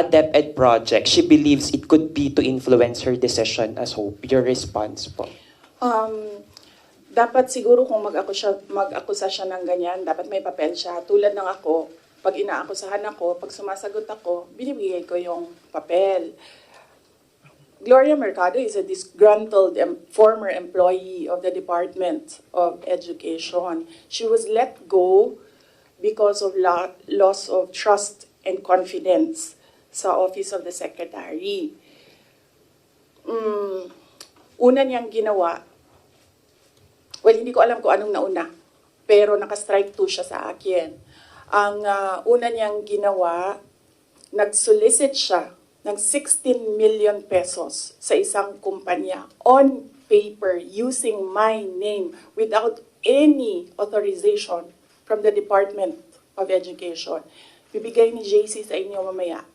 a DepEd project, she believes it could be to influence her decision as Hope. Your response po. Um, dapat siguro kung mag-akusa, mag-akusa siya ng ganyan, dapat may papel siya. Tulad ng ako, pag inaakusahan ako, pag sumasagot ako, binibigay ko yung papel. Gloria Mercado is a disgruntled em- former employee of the Department of Education. She was let go because of la- loss of trust and confidence sa Office of the Secretary. Mm, una niyang ginawa, well, hindi ko alam kung anong nauna, pero naka-strike two siya sa akin. Ang ah, una niyang ginawa, nag-solicit siya ng 16 million pesos sa isang kumpanya on paper using my name without any authorization from the Department of Education. Bibigay ni JC sa inyo mamaya.